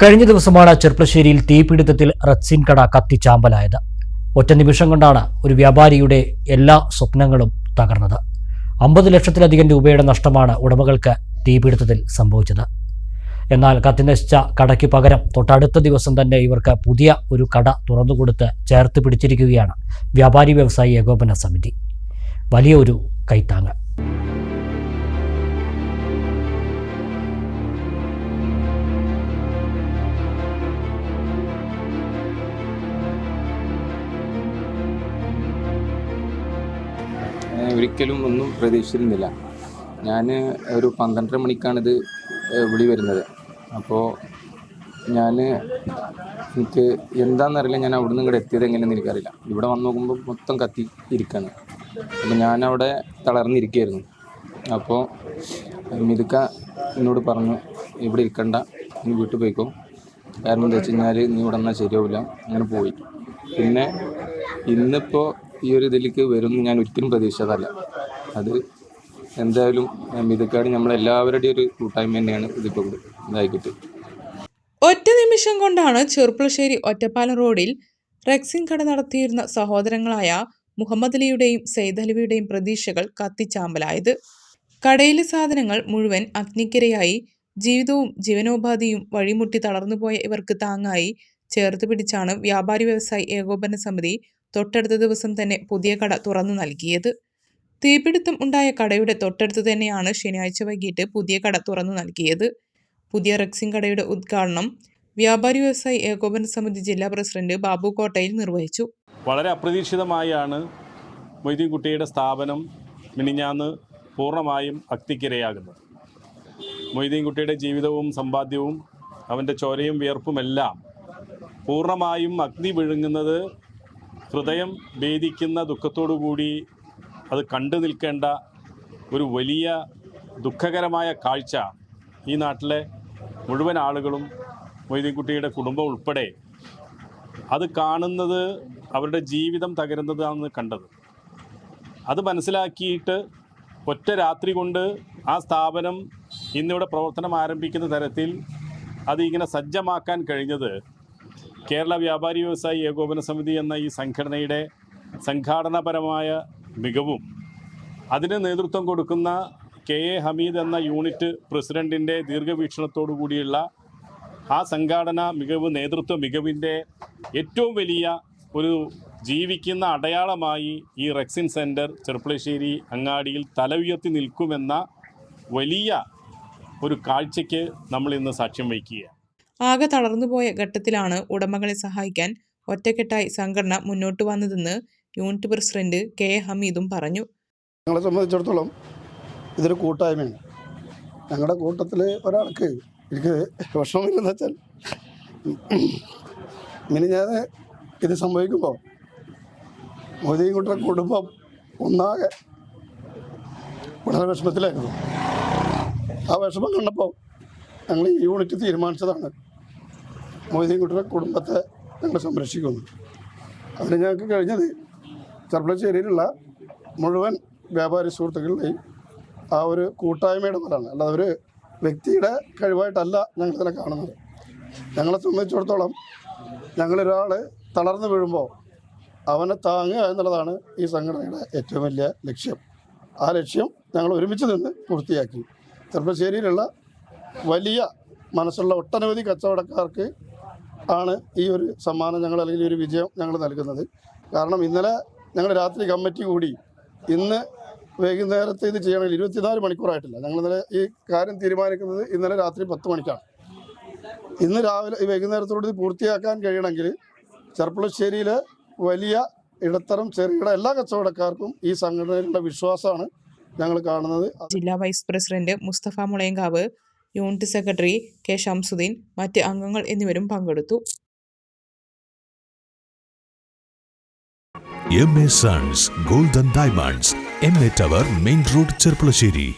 കഴിഞ്ഞ ദിവസമാണ് ചെർപ്പശ്ശേരിയിൽ തീപിടുത്തത്തിൽ റത്സിൻ കട കത്തിച്ചാമ്പലായത്. ഒറ്റ നിമിഷം കൊണ്ടാണ് ഒരു വ്യാപാരിയുടെ എല്ലാ സ്വപ്നങ്ങളും തകർന്നത്. അമ്പത് ലക്ഷത്തിലധികം രൂപയുടെ നഷ്ടമാണ് ഉടമകൾക്ക് തീപിടുത്തത്തിൽ സംഭവിച്ചത്. എന്നാൽ കത്തിനശിച്ച കടയ്ക്ക് പകരം തൊട്ടടുത്ത ദിവസം തന്നെ ഇവർക്ക് പുതിയ ഒരു കട തുറന്നുകൊടുത്ത് ചേർത്ത് പിടിച്ചിരിക്കുകയാണ് വ്യാപാരി വ്യവസായി ഏകോപന സമിതി. വലിയൊരു കൈത്താങ്ങ്. ഒരിക്കലും ഒന്നും പ്രതീക്ഷിച്ചിരുന്നില്ല. ഞാൻ ഒരു പന്ത്രണ്ടര മണിക്കാണിത് വിളി വരുന്നത്. അപ്പോൾ ഞാൻ എനിക്ക് എന്താണെന്നറിയില്ല ഞാൻ അവിടെ നിന്ന് ഇങ്ങോട്ട് എത്തിയത് എങ്ങനെയെന്ന് എനിക്കറിയില്ല. ഇവിടെ വന്ന് നോക്കുമ്പോൾ മൊത്തം കത്തി ഇരിക്കുകയാണ് അപ്പോൾ ഞാനവിടെ തളർന്നിരിക്കുകയായിരുന്നു അപ്പോൾ മിതുക്ക എന്നോട് പറഞ്ഞു ഇവിടെ ഇരിക്കണ്ട നീ വീട്ടിൽ പോയിക്കോ. കാരണം എന്താ വെച്ച് കഴിഞ്ഞാൽ നീ ഇവിടെ നിന്നാൽ ശരിയാവില്ല അങ്ങനെ പോയി. പിന്നെ ഇന്നിപ്പോൾ ഈ ഒരു ഇതിലേക്ക് വരുമെന്ന് ഞാൻ ഒരിക്കലും പ്രതീക്ഷിച്ചതല്ല. അത് എന്തായാലും മിതക്കാട് നമ്മളെല്ലാവരുടെയും ഒരു കൂട്ടായ്മ തന്നെയാണ് ഇതിപ്പോൾ ഇതായിക്കിട്ട്. ഒറ്റ നിമിഷം കൊണ്ടാണ് ചെറുപ്പുളശ്ശേരി ഒറ്റപ്പാലം റോഡിൽ റെക്സിൻ കട നടത്തിയിരുന്ന സഹോദരങ്ങളായ മുഹമ്മദ് അലിയുടെയും സെയ്ദ് അലിയുടെയും പ്രതീക്ഷകൾ കത്തിച്ചാമ്പലായത്. കടയിലെ സാധനങ്ങൾ മുഴുവൻ അഗ്നിക്കിരയായി ജീവിതവും ജീവനോപാധിയും വഴിമുട്ടി തളർന്നുപോയ ഇവർക്ക് താങ്ങായി ചേർത്ത് പിടിച്ചാണ് വ്യാപാരി വ്യവസായി ഏകോപന സമിതി തൊട്ടടുത്ത ദിവസം തന്നെ പുതിയ കട തുറന്നു നൽകിയത്. തീപിടുത്തം ഉണ്ടായ കടയുടെ തൊട്ടടുത്ത് തന്നെയാണ് ശനിയാഴ്ച വൈകിട്ട് പുതിയ കട തുറന്നു നൽകിയത്. പുതിയ റക്സിംഗ് കടയുടെ ഉദ്ഘാടനം വ്യാപാരി വ്യവസായി ഏകോപന സമിതി ജില്ലാ പ്രസിഡന്റ് ബാബു കോട്ടയിൽ നിർവഹിച്ചു. വളരെ അപ്രതീക്ഷിതമായാണ് മൊയ്തീൻ കുട്ടിയുടെ സ്ഥാപനം മിനിഞ്ഞാന്ന് പൂർണമായും അഗ്നിക്കിരയാകുന്നത്. മൊയ്തീൻ കുട്ടിയുടെ ജീവിതവും സമ്പാദ്യവും അവന്റെ ചോരയും വിയർപ്പുമെല്ലാം പൂർണമായും അഗ്നി വിഴുങ്ങുന്നത് ഹൃദയം ഭേദിക്കുന്ന ദുഃഖത്തോടു കൂടി അത് കണ്ടു നിൽക്കേണ്ട ഒരു വലിയ ദുഃഖകരമായ കാഴ്ച ഈ നാട്ടിലെ മുഴുവൻ ആളുകളും മൊയ്തീൻകുട്ടിയുടെ കുടുംബം ഉൾപ്പെടെ അത് കാണുന്നത് അവരുടെ ജീവിതം തകരുന്നതാണെന്ന് കണ്ടത്. അത് മനസ്സിലാക്കിയിട്ട് ഒറ്റ രാത്രി കൊണ്ട് ആ സ്ഥാപനം ഇന്നിവിടെ പ്രവർത്തനം ആരംഭിക്കുന്ന തരത്തിൽ അത് ഇങ്ങനെ സജ്ജമാക്കാൻ കഴിഞ്ഞത് കേരള വ്യാപാരി വ്യവസായി ഏകോപന സമിതി എന്ന ഈ സംഘടനയുടെ സംഘാടനപരമായ മികവും അതിന് നേതൃത്വം കൊടുക്കുന്ന കെ എ ഹമീദ് എന്ന യൂണിറ്റ് പ്രസിഡന്റിന്റെ ദീർഘവീക്ഷണത്തോടു കൂടിയുള്ള ആ സംഘാടന മികവ് നേതൃത്വ മികവിന്റെ ഏറ്റവും വലിയ ഒരു ജീവിക്കുന്ന അടയാളമായി ഈ റെക്സിൻ സെന്റർ ചെർപ്പളശ്ശേരി അങ്ങാടിയിൽ തല ഉയർത്തി നിൽക്കുമെന്ന വലിയ ഒരു കാഴ്ചയ്ക്ക് നമ്മൾ ഇന്ന് സാക്ഷ്യം വഹിക്കുകയാണ്. ആകെ തളർന്നുപോയ ഘട്ടത്തിലാണ് ഉടമകളെ സഹായിക്കാൻ ഒറ്റക്കെട്ടായി സംഘടന മുന്നോട്ട് വന്നതെന്ന് യൂണിറ്റ് പ്രസിഡന്റ് കെ ഹമീദും പറഞ്ഞു. ഞങ്ങളെ സംബന്ധിച്ചിടത്തോളം ഇതൊരു കൂട്ടായ്മയാണ്. ഞങ്ങളുടെ കൂട്ടത്തിൽ ഒരാൾക്ക് എനിക്ക് വിഷമമില്ലെന്ന് വെച്ചാൽ ഇനി ഞാൻ ഇത് സംഭവിക്കുമ്പോൾ മോദിക്കുട്ടിയുടെ കുടുംബം ഒന്നാകെ വളരെ വിഷമത്തിലായിരുന്നു. ആ വിഷമം കണ്ടപ്പോൾ ഞങ്ങൾ ഈ യൂണിറ്റ് തീരുമാനിച്ചതാണ്. മൊയ്തീൻകുട്ടിയുടെ കുടുംബത്തെ ഞങ്ങൾ സംരക്ഷിക്കുന്നു. അതിന് ഞങ്ങൾക്ക് കഴിഞ്ഞത് ചെറുപ്പളശ്ശേരിയിലുള്ള മുഴുവൻ വ്യാപാരി സുഹൃത്തുക്കളുടെയും ആ ഒരു കൂട്ടായ്മയുടെ ഫലമാണ് അല്ലാതെ ഒരു വ്യക്തിയുടെ കഴിവായിട്ടല്ല ഞങ്ങളിതിനെ കാണുന്നത്. ഞങ്ങളെ സംബന്ധിച്ചിടത്തോളം ഞങ്ങളൊരാൾ തളർന്നു വീഴുമ്പോൾ അവനെ താങ്ങുക എന്നുള്ളതാണ് ഈ സംഘടനയുടെ ഏറ്റവും വലിയ ലക്ഷ്യം. ആ ലക്ഷ്യം ഞങ്ങൾ ഒരുമിച്ച് നിന്ന് പൂർത്തിയാക്കി. ചെറുപ്പശ്ശേരിയിലുള്ള വലിയ മനസ്സുള്ള ഒട്ടനവധി കച്ചവടക്കാർക്ക് ആണ് ഈ ഒരു സമ്മാനം ഞങ്ങൾ അല്ലെങ്കിൽ ഒരു വിജയം ഞങ്ങൾ നൽകുന്നത്. കാരണം ഇന്നലെ ഞങ്ങൾ രാത്രി കമ്മിറ്റി കൂടി ഇന്ന് വൈകുന്നേരത്തെ ഇത് ചെയ്യണമെങ്കിൽ ഇരുപത്തിനാല് മണിക്കൂറായിട്ടില്ല ഞങ്ങൾ ഇന്നലെ ഈ കാര്യം തീരുമാനിക്കുന്നത് ഇന്നലെ രാത്രി പത്ത് മണിക്കാണ്. ഇന്ന് രാവിലെ ഈ വൈകുന്നേരത്തോട് ഇത് പൂർത്തിയാക്കാൻ കഴിയണമെങ്കിൽ ചെറുപ്പുളശ്ശേരിയിൽ വലിയ ഇടത്തരം ചെറുകിട എല്ലാ കച്ചവടക്കാർക്കും ഈ സംഘടനയിലുള്ള വിശ്വാസമാണ് ഞങ്ങൾ കാണുന്നത്. ജില്ലാ vice president Mustafa Mulayankavu unit secretary K Shamsuddin മറ്റ് അംഗങ്ങൾ എന്നിവരും പങ്കെടുത്തു. M A sons golden diamonds M A tower main road Cherpulassery.